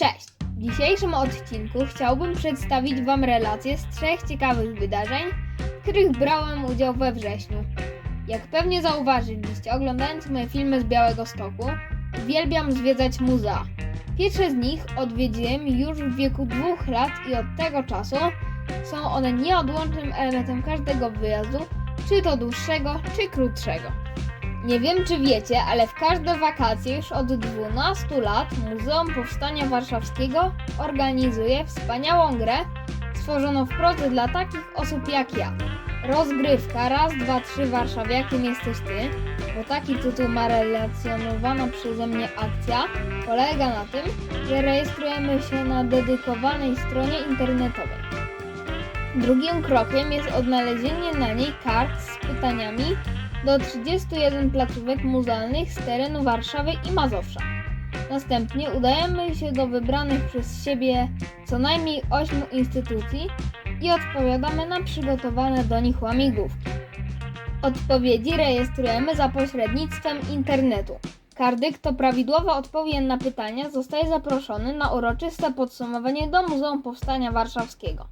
Cześć! W dzisiejszym odcinku chciałbym przedstawić Wam relacje z trzech ciekawych wydarzeń, w których brałem udział we wrześniu. Jak pewnie zauważyliście, oglądając moje filmy z Białego Stoku, uwielbiam zwiedzać muzea. Pierwsze z nich odwiedziłem już w wieku dwóch lat i od tego czasu są one nieodłącznym elementem każdego wyjazdu, czy to dłuższego, czy krótszego. Nie wiem, czy wiecie, ale w każde wakacje już od 12 lat Muzeum Powstania Warszawskiego organizuje wspaniałą grę stworzoną wprost dla takich osób jak ja. Rozgrywka raz, dwa, trzy Warszawiakiem jesteś ty, bo taki tytuł ma relacjonowana przeze mnie akcja, polega na tym, że rejestrujemy się na dedykowanej stronie internetowej. Drugim krokiem jest odnalezienie na niej kart z pytaniami do 31 placówek muzealnych z terenu Warszawy i Mazowsza. Następnie udajemy się do wybranych przez siebie co najmniej 8 instytucji i odpowiadamy na przygotowane do nich łamigłówki. Odpowiedzi rejestrujemy za pośrednictwem internetu. Każdy, kto prawidłowo odpowie na pytania, zostaje zaproszony na uroczyste podsumowanie do Muzeum Powstania Warszawskiego.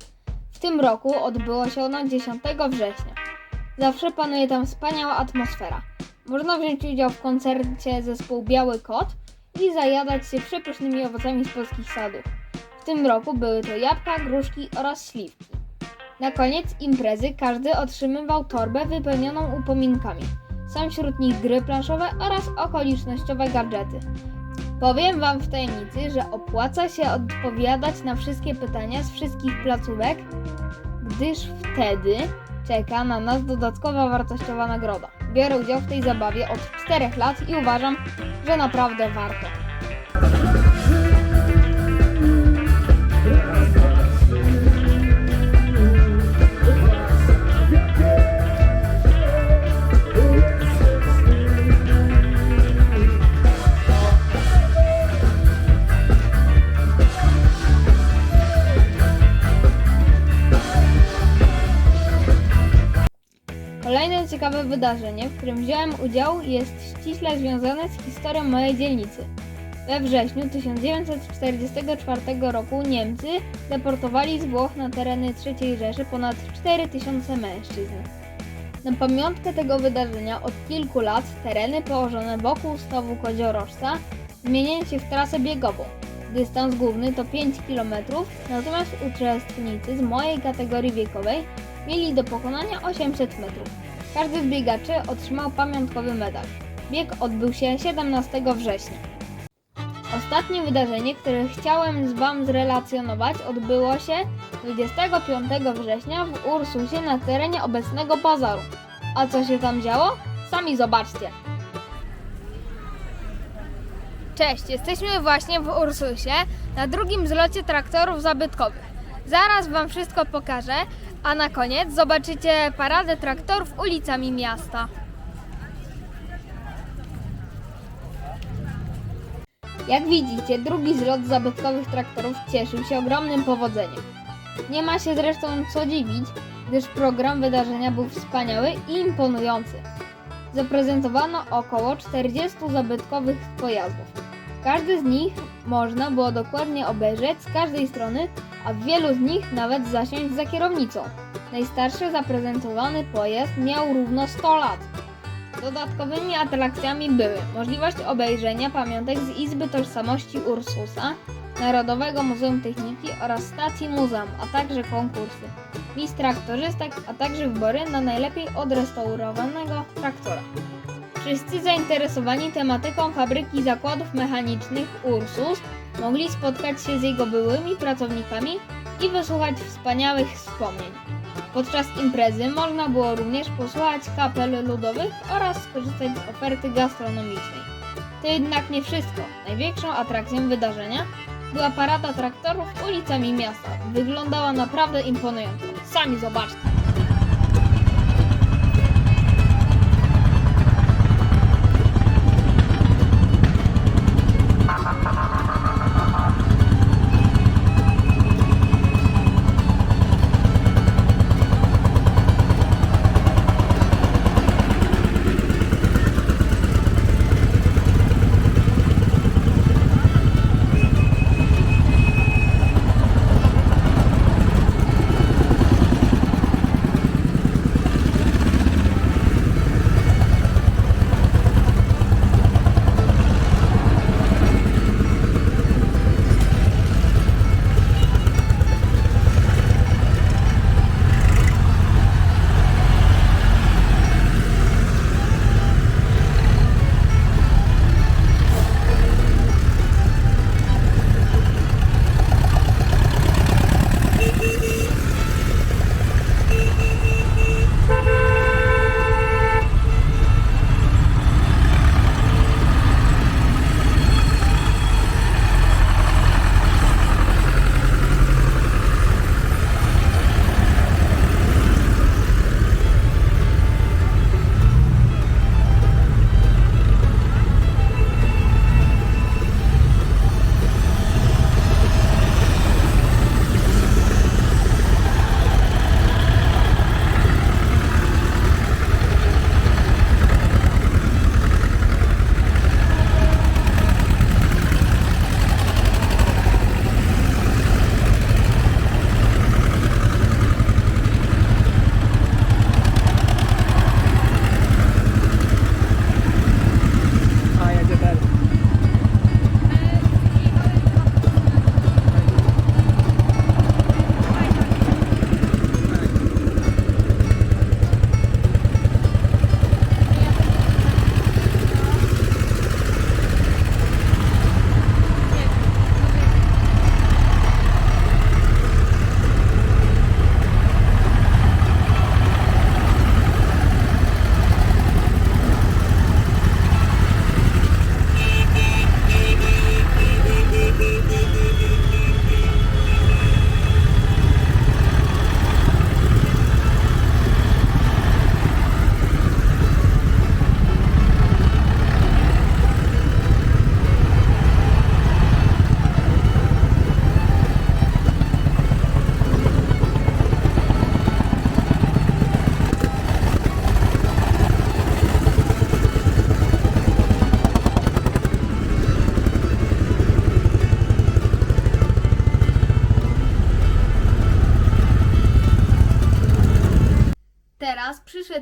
W tym roku odbyło się ono 10 września. Zawsze panuje tam wspaniała atmosfera. Można wziąć udział w koncercie zespół Biały Kot i zajadać się przepysznymi owocami z polskich sadów. W tym roku były to jabłka, gruszki oraz śliwki. Na koniec imprezy każdy otrzymywał torbę wypełnioną upominkami. Są wśród nich gry planszowe oraz okolicznościowe gadżety. Powiem Wam w tajemnicy, że opłaca się odpowiadać na wszystkie pytania z wszystkich placówek, gdyż wtedy czeka na nas dodatkowa wartościowa nagroda. Biorę udział w tej zabawie od 4 lat i uważam, że naprawdę warto. Ciekawe wydarzenie, w którym wziąłem udział, jest ściśle związane z historią mojej dzielnicy. We wrześniu 1944 roku Niemcy deportowali z Włoch na tereny III Rzeszy ponad 4000 mężczyzn. Na pamiątkę tego wydarzenia od kilku lat tereny położone wokół stawu Koziorożca zmieniają się w trasę biegową. Dystans główny to 5 km, natomiast uczestnicy z mojej kategorii wiekowej mieli do pokonania 800 metrów. Każdy z biegaczy otrzymał pamiątkowy medal. Bieg odbył się 17 września. Ostatnie wydarzenie, które chciałem z Wam zrelacjonować, odbyło się 25 września w Ursusie na terenie obecnego bazaru. A co się tam działo? Sami zobaczcie. Cześć, jesteśmy właśnie w Ursusie na drugim zlocie traktorów zabytkowych. Zaraz Wam wszystko pokażę, a na koniec zobaczycie paradę traktorów ulicami miasta. Jak widzicie, drugi zlot zabytkowych traktorów cieszył się ogromnym powodzeniem. Nie ma się zresztą co dziwić, gdyż program wydarzenia był wspaniały i imponujący. Zaprezentowano około 40 zabytkowych pojazdów. Każdy z nich można było dokładnie obejrzeć z każdej strony, a wielu z nich nawet zasiąść za kierownicą. Najstarszy zaprezentowany pojazd miał równo 100 lat. Dodatkowymi atrakcjami były możliwość obejrzenia pamiątek z Izby Tożsamości Ursusa, Narodowego Muzeum Techniki oraz stacji muzeum, a także konkursy. Miss traktorzystek, a także wybory na najlepiej odrestaurowanego traktora. Wszyscy zainteresowani tematyką fabryki zakładów mechanicznych Ursus mogli spotkać się z jego byłymi pracownikami i wysłuchać wspaniałych wspomnień. Podczas imprezy można było również posłuchać kapel ludowych oraz skorzystać z oferty gastronomicznej. To jednak nie wszystko. Największą atrakcją wydarzenia była parada traktorów ulicami miasta. Wyglądała naprawdę imponująco. Sami zobaczcie.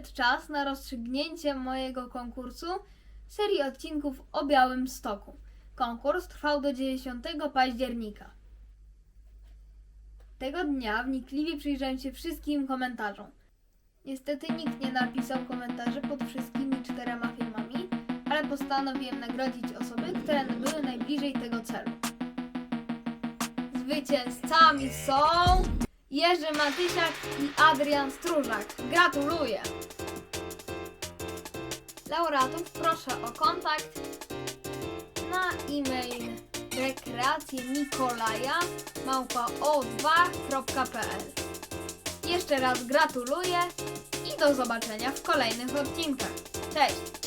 Przyszedł czas na rozstrzygnięcie mojego konkursu serii odcinków o Białym Stoku. Konkurs trwał do 10 października. Tego dnia wnikliwie przyjrzałem się wszystkim komentarzom. Niestety nikt nie napisał komentarzy pod wszystkimi czterema filmami, ale postanowiłem nagrodzić osoby, które były najbliżej tego celu. Zwycięzcami są Jerzy Matysiak i Adrian Stróżak. Gratuluję! Laureatów proszę o kontakt na e-mail rekreacjemikolaja o2.pl Jeszcze raz gratuluję i do zobaczenia w kolejnych odcinkach. Cześć!